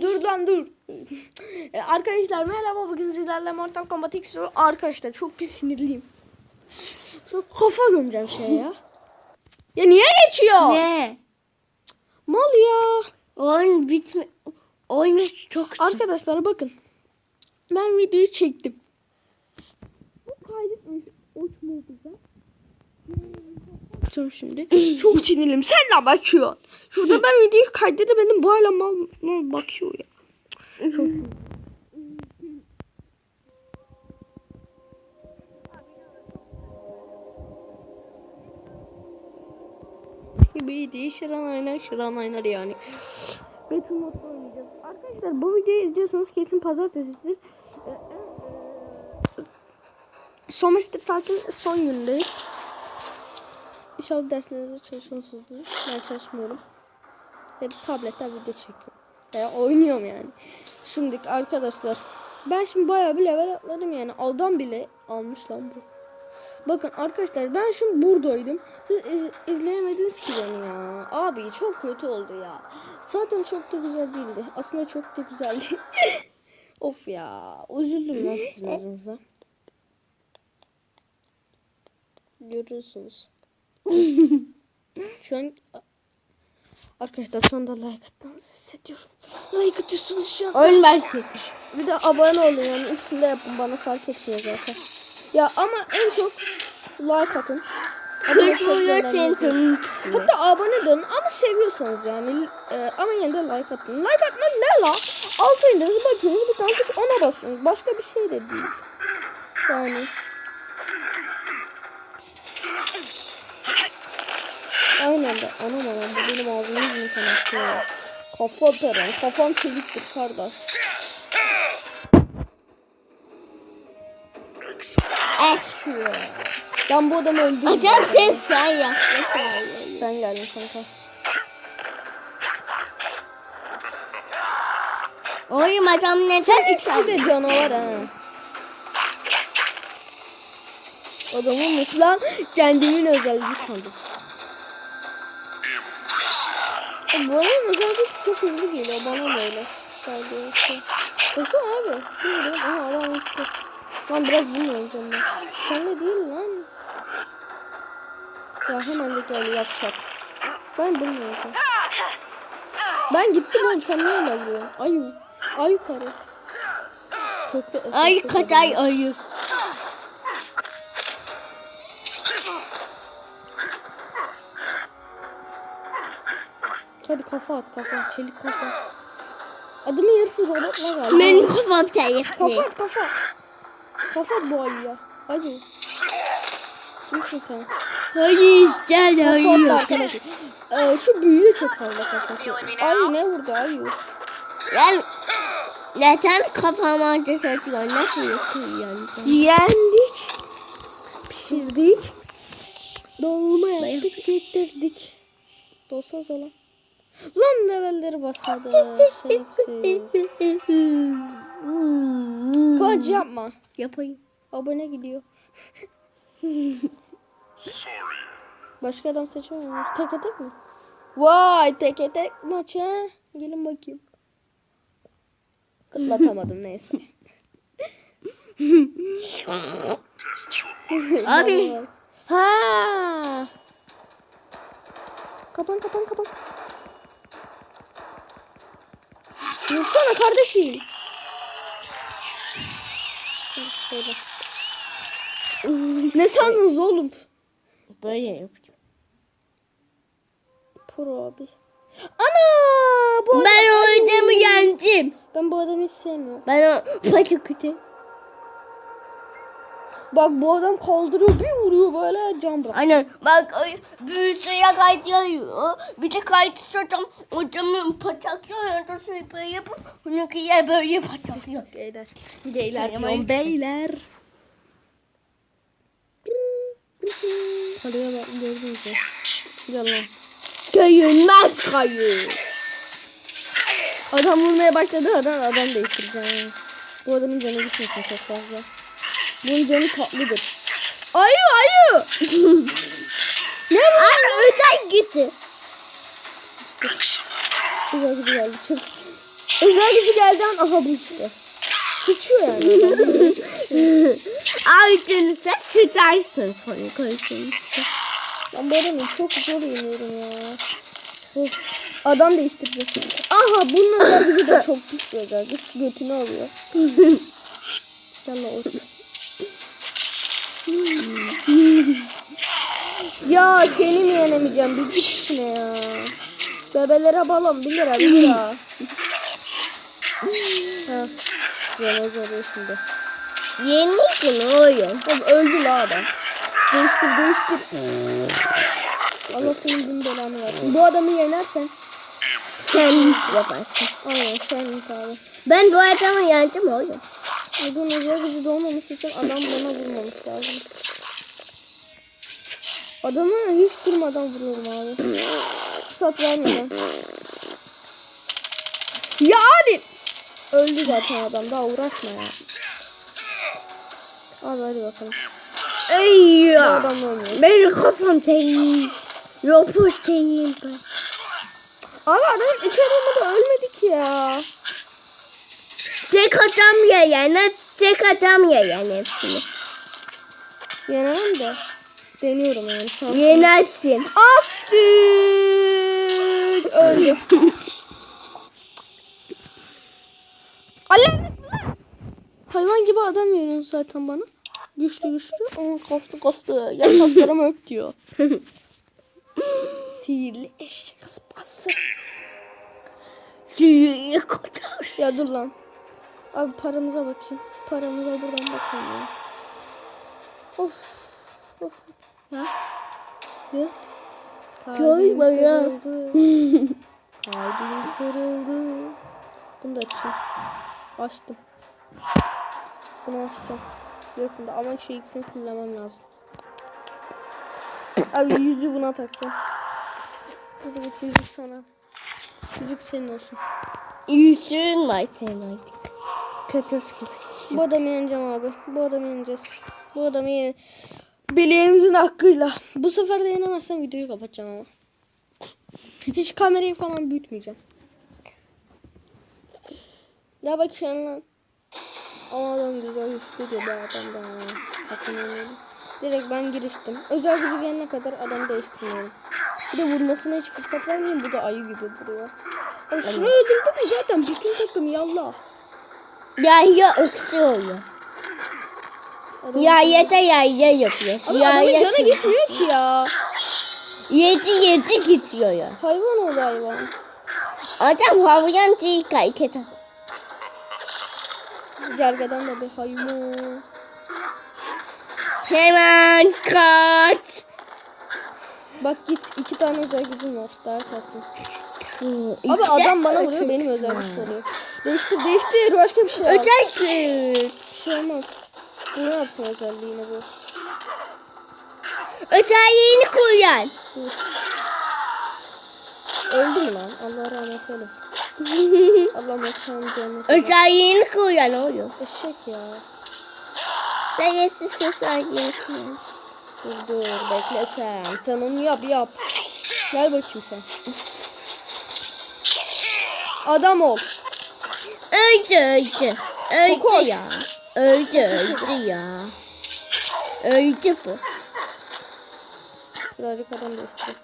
Dur lan dur. Arkadaşlar merhaba bugün sizlerle Mortal Kombat X. Arkadaşlar çok pis sinirliyim. Çok kafa gömeceğim şey ya. Ya niye geçiyor? Ne? Mal ya. Oyun bitme... Oyun çok Arkadaşlar bakın. Ben videoyu çektim. Bu kaydetmiş. Uçma güzel. Açacağım şimdi. Çok sinirliyim. Sen ne bakıyorsun? Şurada ben videoyu kaydedip benim bu hala mal, mal bakıyor ya. Çok gibi değil. Şıran oynar, şıran oynar yani. Battle Mode'da oynayacağız. Arkadaşlar bu videoyu izliyorsanız kesin pazartesidir. Ee, e, Somester tatil son gündeyiz. İnşallah derslerinizde çalışıyorsunuzdur. Ben çalışmıyorum. Hep tabletten video çekiyorum. Veya oynuyorum yani. Şimdi arkadaşlar ben şimdi bayağı bir level atladım yani. Adam bile almış lan bu. Bakın arkadaşlar ben şimdi buradaydım. Siz iz- izleyemediniz ki beni ya. Abi çok kötü oldu ya. Zaten çok da güzel değildi. Aslında çok da güzeldi. of ya. Üzüldüm lan sizin adınıza. Görüyorsunuz. Şu an Arkadaşlar şu anda like attığınızı hissediyorum. Like atıyorsunuz şu anda. Oyun belki. Bir de abone olun yani ikisini de yapın bana fark etmiyor zaten. Ya ama en çok like atın. Kırmızı önemli senin. Hatta abone de olun ama seviyorsanız yani. E, ama yine de like atın. Like atmak ne la? Altı indiniz bakıyorsunuz bir tane tuş ona basıyorsunuz. Başka bir şey de değil. Yani. De. Anam anam bu benim ağzımı yüzümü kanatıyor. ya. Kafa peren. Kafam çeliktir kardeş. Eh. Ben bu adamı öldürdüm. Adam sen sen yaptın. Ben geldim kanka. Oyun adam ne Sen ikisi de canavar ha. Adamınmış lan. Kendimin özelliği sandım. Adamın özelliği çok hızlı geliyor böyle. Geldi. Baksana abi. Oluyor? Aha adam gitti. Lan biraz bunu oynayacağım ben. Sen de değil lan. Ya hemen de gel yapacak. Ben bunu oynayacağım. Ben gittim oğlum sen niye öyle vuruyorsun? Ayu. Ayu karı. Çok da Ay katay adam. ayı. Hadi kafa at kafa. Çelik kafa. Adımın yarısı robotla galiba. Benim kafam tehlikeli. Kafa at kafa. Kafa bu ayıya. Hadi. Kimsin sen? Hayır gel ayı. arkadaşım. Ee, şu büyüye çok fazla kafa. Ay ne vurdu ayı? Ben neden kafama ateş atıyor? Nasıl yapıyor? Yendik. Pişirdik. Dolma yaptık getirdik. Dolsanıza lan. Lan levelleri basmadı. Kıvanç yapma. Yapayım. Abone gidiyor. Başka adam seçemiyoruz. Teke tek mi? Vay teke tek maç ha. Gelin bakayım. Kıtlatamadım neyse. Abi. Ha. Kapan kapan kapan. Vursana kardeşim. Şöyle. Ne sandınız oğlum? Böyle yapayım. Pro abi. Ana! Bu Ben o adamı yendim. Ben bu adamı hiç sevmiyorum. Ben o patikütü. Bak bu adam kaldırıyor bir vuruyor böyle can bırak. Aynen bak ay, büyüsüye kaydıyor. Bir de kaydırsam odamın pataklıyor ya da böyle yapıp onunki yer böyle pataklıyor. Beyler. Beyler ayıp. beyler. Kaleye bak gördünüz mü? Gel lan. Köyünmez kayı. Adam vurmaya başladı adam adam değiştireceğim. Bu adamın canı gitmesin çok fazla. Bunun canı tatlıdır. Ayı ayı. ne bu? Anne özel gitti. Güzel güzel. Çık. Özel gücü geldi an aha bu işte. Sıçıyor yani. Sıçıyor. Aydınsa sıçarsın sonra koysun işte. ben bu adamı çok zor yeniyorum ya. Adam değiştirdi. Aha bunun özel gücü de çok pis bir özel güç. Götünü alıyor. Gel lan uç. Ya seni mi yenemeyeceğim? Bir git işine ya. Bebelere balon 1 lira 1 lira. ha. Yemez oluyor şimdi. Yenildin oyun. Oğlum öldü la adam. Değiştir değiştir. Allah senin bin belanı versin. Bu adamı yenersen. Sen yaparsın. Aynen sen abi. Ben bu adamı yendim oğlum. Adamın özel gücü doğmaması için adam bana vurmaması lazım. Adamı hiç durmadan vuruyorum abi. Fırsat vermeden. Ya abi! Öldü zaten adam. Daha uğraşma ya. Abi hadi bakalım. Ey ya. adam oynuyor. Benim kafam değil. Robot değil ben. Abi adamın üç adamı da ölmedi ki ya. Tek adam ya yani. Tek adam ya yani hepsini. Yenemem de. Deniyorum yani şansım. Yenersin. Astık. Öldü. Allah. Hayvan gibi adam veriyorsun zaten bana. Güçlü güçlü. Aa, kastı kastı. Gel kaslarımı öp diyor. Sihirli eşek sıpası. Suyu kadar. Ya dur lan. Abi paramıza bakayım. Paramıza buradan bakalım ya. Of. Ha? Ya. Koy bana. kırıldı. Kalbim kırıldı. Bunu da açayım. Açtım. Bunu açacağım. Yok bunda ama şu ikisini fullemem lazım. Abi yüzüğü buna takacağım. Hadi bakayım yüzük sana. Yüzük senin olsun. Yüzüğün var senin artık. Kötü gibi. Bu adamı yeneceğim abi. Bu adamı yeneceğiz. Bu adamı yen... Bileğimizin hakkıyla. Bu sefer de yenemezsem videoyu kapatacağım ama. Hiç kamerayı falan büyütmeyeceğim. Ya bak şu an lan. Adam güzel güçlü diyor bu adam da. Hakkını yemeyelim. Direkt ben giriştim. Özel gücü gelene kadar adam değiştirmiyorum. Bir de vurmasına hiç fırsat vermeyeyim. Bu da ayı gibi vuruyor. Abi şunu öldürdü mü zaten bütün takım yallah. Ya ya öksürüyor. Ya yete ya ya yapıyorsun. Abi ya adamın canı gitmiyor ki ya. Yedi yedi gidiyor ya. Hayvan oldu hayvan. Adam havyan değil kayket. Gergedan da bir hayvan. Hemen kaç. Bak git iki tane özel gücüm var. Daha kalsın. Abi adam bana vuruyor benim özel güç oluyor. Değiştir değiştir başka bir şey yap. Özel güç. Bir şey olmaz. Ne yapsın özelliğine bu? Özelliğini kullan. Öldü mü lan? Allah rahmet eylesin. Allah mekanı cennet. Özelliğini kullan oğlum. Eşek ya. Sayısız özelliğini kullan. Dur dur bekle sen. Sen onu yap yap. Gel bakayım sen. Adam ol. Öldü öldü. Öldü Kokoş. ya. Öldü öldü ya. Öldü bu. Birazcık adam değiştir.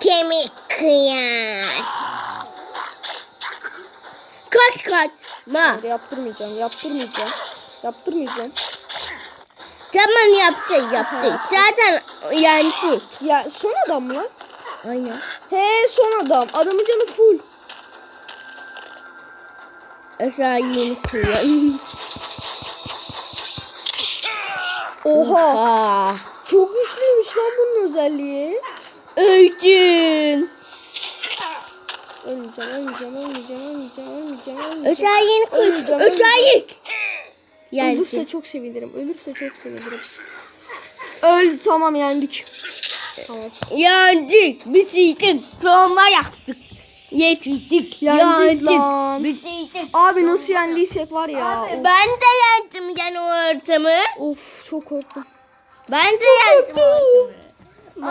Kemik kıyan. Kaç kaç. Ma. Hayır, yaptırmayacağım, yaptırmayacağım. Yaptırmayacağım. Tamam yapacağız yapacağız. Zaten yendik. Ya son adam mı lan? Aynen. He son adam. Adamın canı full. Özelliğini kullan. Oha. Oha. Çok güçlüymüş lan bunun özelliği. Öldün. Ölmeyeceğim, ölmeyeceğim, ölmeyeceğim, ölmeyeceğim, ölmeyeceğim, ölmeyeceğim. Özelliğini kullan. Ölmeyeceğim, Özellik. Ölürse Yendik. çok sevinirim. Ölürse çok sevinirim. Öldü tamam yendik. Tamam. Yendik. Bitirdik. Sonra yaktık. Yetirdik. Yendik lan. Bitirdik. Abi nasıl yendiysek var ya. Abi, ben de yendim yani o ortamı. Of, çok korktum. Ben de yendim o ortamı.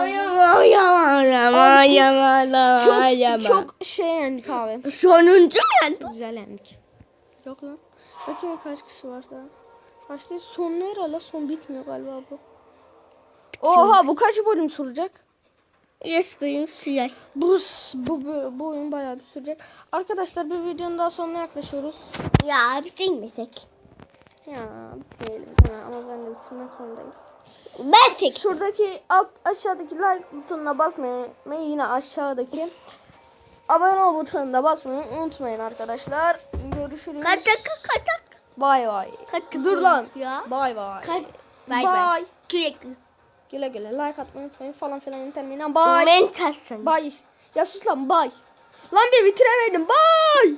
Ayama ayama ayama Çok ayama. çok şey yendik abi. Sonuncu yani. Güzel yendik. Yok lan. Bakayım kaç kişi var daha. Kaç değil? Son ne herhalde? Son bitmiyor galiba bu. Oha bu kaç bölüm sürecek? Yes benim siyah. Bu, bu, bu, bu oyun bayağı bir sürecek. Arkadaşlar bir videonun daha sonuna yaklaşıyoruz. Ya bitirmesek. Ya bitirelim ama ben de bitirmek zorundayım. Ben tek. Şuradaki alt aşağıdaki like butonuna basmayı ve yine aşağıdaki abone ol butonuna basmayı unutmayın arkadaşlar. Görüşürüz. Kaç dakika kaç dakika. Bay bay. Dur lan. Ya. Bay bay. Kaç. Bay Bay. Sürekli. Güle güle like atmayı unutmayın falan filan internetten. Bay. Mentasın. Bay. Ya sus lan bay. Lan bir bitiremedim. Bay.